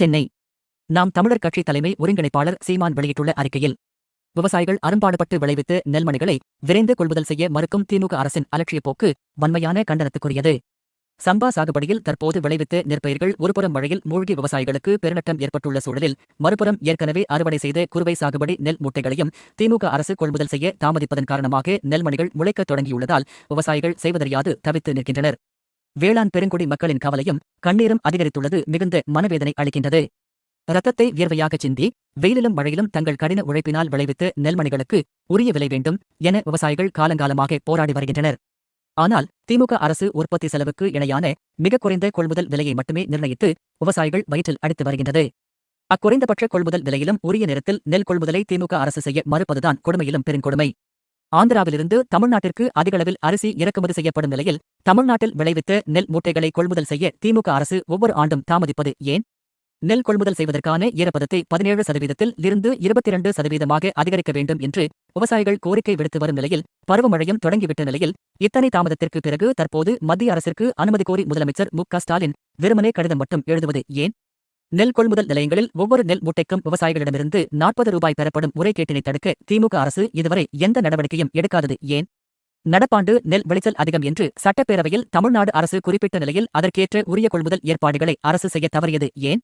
சென்னை. நாம் தமிழர் கட்சி தலைமை ஒருங்கிணைப்பாளர் சீமான் வெளியிட்டுள்ள அறிக்கையில் விவசாயிகள் அரும்பாடுபட்டு விளைவித்து நெல்மணிகளை விரைந்து கொள்முதல் செய்ய மறுக்கும் திமுக அரசின் அலட்சிய போக்கு வன்மையான கண்டனத்துக்குரியது. சம்பா சாகுபடியில் தற்போது விளைவித்து நெற்பயிர்கள் ஒருபுறம் மழையில் மூழ்கி விவசாயிகளுக்கு பெருநட்டம் ஏற்பட்டுள்ள சூழலில் மறுபுறம் ஏற்கனவே அறுவடை செய்த குறுவை சாகுபடி நெல் மூட்டைகளையும் திமுக அரசு கொள்முதல் செய்ய தாமதிப்பதன் காரணமாக நெல்மணிகள் முளைக்கத் தொடங்கியுள்ளதால் விவசாயிகள் செய்வதறியாது தவித்து நிற்கின்றனர். வேளாண் பெருங்குடி மக்களின் கவலையும் கண்ணீரும் அதிகரித்துள்ளது மிகுந்த மனவேதனை அளிக்கின்றது. ரத்தத்தை வியர்வையாகச் சிந்தி வெயிலிலும் மழையிலும் தங்கள் கடின உழைப்பினால் விளைவித்து நெல்மணிகளுக்கு உரிய விலை வேண்டும் என விவசாயிகள் காலங்காலமாக போராடி வருகின்றனர். ஆனால் திமுக அரசு உற்பத்தி செலவுக்கு இணையான மிக குறைந்த கொள்முதல் விலையை மட்டுமே நிர்ணயித்து விவசாயிகள் வயிற்றில் அடித்து வருகின்றது. அக்குறைந்தபட்ச கொள்முதல் விலையிலும் உரிய நேரத்தில் நெல் கொள்முதலை திமுக அரசு செய்ய மறுப்பதுதான் கொடுமையிலும் பெருங்கொடுமை. ஆந்திராவிலிருந்து தமிழ்நாட்டிற்கு அதிகளவில் அரிசி இறக்குமதி செய்யப்படும் நிலையில் தமிழ்நாட்டில் விளைவித்த நெல் மூட்டைகளை கொள்முதல் செய்ய திமுக அரசு ஒவ்வொரு ஆண்டும் தாமதிப்பது ஏன்? நெல் கொள்முதல் செய்வதற்கான ஈரப்பதத்தை பதினேழு சதவீதத்தில் இருந்து இருபத்தி இரண்டு சதவீதமாக அதிகரிக்க வேண்டும் என்று விவசாயிகள் கோரிக்கை விடுத்து வரும் நிலையில் பருவமழையும் தொடங்கிவிட்ட நிலையில் இத்தனை தாமதத்திற்கு பிறகு தற்போது மத்திய அரசிற்கு அனுமதி கோரி முதலமைச்சர் மு ஸ்டாலின் வெறுமனே கடிதம் மட்டும் எழுதுவது ஏன்? நெல் கொள்முதல் நிலையங்களில் ஒவ்வொரு நெல் மூட்டைக்கும் விவசாயிகளிடமிருந்து நாற்பது ரூபாய் பெறப்படும் முறைகேட்டினை தடுக்க திமுக அரசு இதுவரை எந்த நடவடிக்கையும் எடுக்காதது. ஏன்? நடப்பாண்டு நெல் விளைச்சல் அதிகம் என்று சட்டப்பேரவையில் தமிழ்நாடு அரசு குறிப்பிட்ட நிலையில் அதற்கேற்ற உரிய கொள்முதல் ஏற்பாடுகளை அரசு செய்ய தவறியது. ஏன்?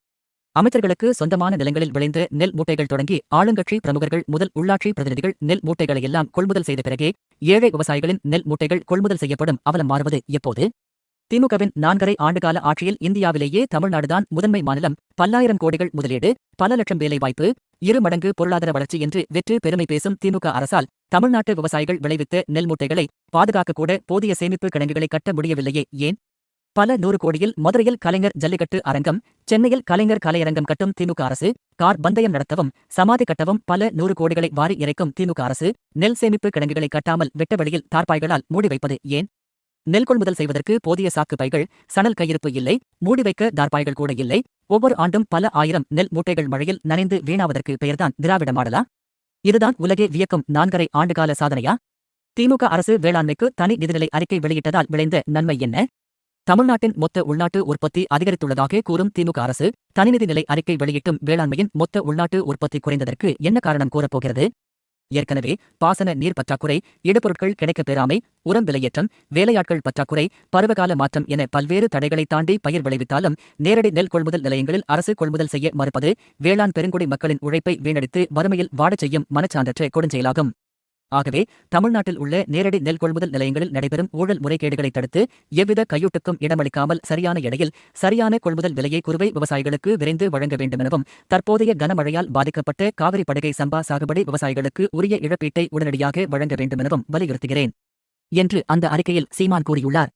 அமைச்சர்களுக்கு சொந்தமான நிலங்களில் விளைந்த நெல் மூட்டைகள் தொடங்கி ஆளுங்கட்சி பிரமுகர்கள் முதல் உள்ளாட்சி பிரதிநிதிகள் நெல் மூட்டைகளை எல்லாம் கொள்முதல் செய்த பிறகே ஏழை விவசாயிகளின் நெல் மூட்டைகள் கொள்முதல் செய்யப்படும் அவலம் மாறுவது எப்போது? திமுகவின் நான்கரை ஆண்டுகால ஆட்சியில் இந்தியாவிலேயே தமிழ்நாடுதான் முதன்மை மாநிலம். பல்லாயிரம் கோடிகள் முதலீடு பல லட்சம் வேலைவாய்ப்பு இரு மடங்கு பொருளாதார வளர்ச்சி என்று வெற்று பெருமை பேசும் திமுக அரசால் தமிழ்நாட்டு விவசாயிகள் விளைவித்த நெல் மூட்டைகளை பாதுகாக்கக்கூட போதிய சேமிப்பு கிடங்குகளை கட்ட முடியவில்லையே ஏன்? பல நூறு கோடியில் மதுரையில் கலைஞர் ஜல்லிக்கட்டு அரங்கம் சென்னையில் கலைஞர் கலையரங்கம் கட்டும் திமுக அரசு கார் பந்தயம் நடத்தவும் சமாதி கட்டவும் பல நூறு கோடிகளை வாரி இறைக்கும் திமுக அரசு நெல் சேமிப்பு கிடங்குகளை கட்டாமல் வெட்ட வழியில் தார்பாய்களால் மூடி வைப்பது ஏன்? நெல் கொள்முதல் செய்வதற்கு போதிய சாக்கு பைகள் சணல் கையிருப்பு இல்லை மூடி வைக்க தார்பாய்கள் கூட இல்லை. ஒவ்வொரு ஆண்டும் பல ஆயிரம் நெல் மூட்டைகள் மழையில் நனைந்து வீணாவதற்கு பெயர்தான் திராவிட மாடலா? இதுதான் உலகே வியக்கும் நான்கரை ஆண்டுகால சாதனையா? திமுக அரசு வேளாண்மைக்கு தனி நிதிநிலை அறிக்கை வெளியிட்டதால் விளைந்த நன்மை என்ன? தமிழ்நாட்டின் மொத்த உள்நாட்டு உற்பத்தி அதிகரித்துள்ளதாக கூறும் திமுக அரசு தனிநிதி நிலை அறிக்கை வெளியிட்டும் வேளாண்மையின் மொத்த உள்நாட்டு உற்பத்தி குறைந்ததற்கு என்ன காரணம் கூறப்போகிறது ஏற்கனவே பாசன நீர் பற்றாக்குறை இடுபொருட்கள் கிடைக்கப் பெறாமை உரம் விலையேற்றம் வேலையாட்கள் பற்றாக்குறை பருவகால மாற்றம் என பல்வேறு தடைகளை தாண்டி பயிர் விளைவித்தாலும் நேரடி நெல் கொள்முதல் நிலையங்களில் அரசு கொள்முதல் செய்ய மறுப்பது வேளாண் பெருங்குடி மக்களின் உழைப்பை வீணடித்து வறுமையில் வாடச் செய்யும் மனச்சான்றற்ற கொடுஞ்செயலாகும். ஆகவே தமிழ்நாட்டில் உள்ள நேரடி நெல் கொள்முதல் நிலையங்களில் நடைபெறும் ஊழல் முறைகேடுகளை தடுத்து எவ்வித கையூட்டுக்கும் இடமளிக்காமல் சரியான எடையில் சரியான கொள்முதல் விலையை குறுவை விவசாயிகளுக்கு விரைந்து வழங்க வேண்டுமெனவும் தற்போதைய கனமழையால் பாதிக்கப்பட்ட காவிரி படுகை சம்பா சாகுபடி விவசாயிகளுக்கு உரிய இழப்பீட்டை உடனடியாக வழங்க வேண்டுமெனவும் வலியுறுத்துகிறேன் என்று அந்த அறிக்கையில் சீமான் கூறியுள்ளார்.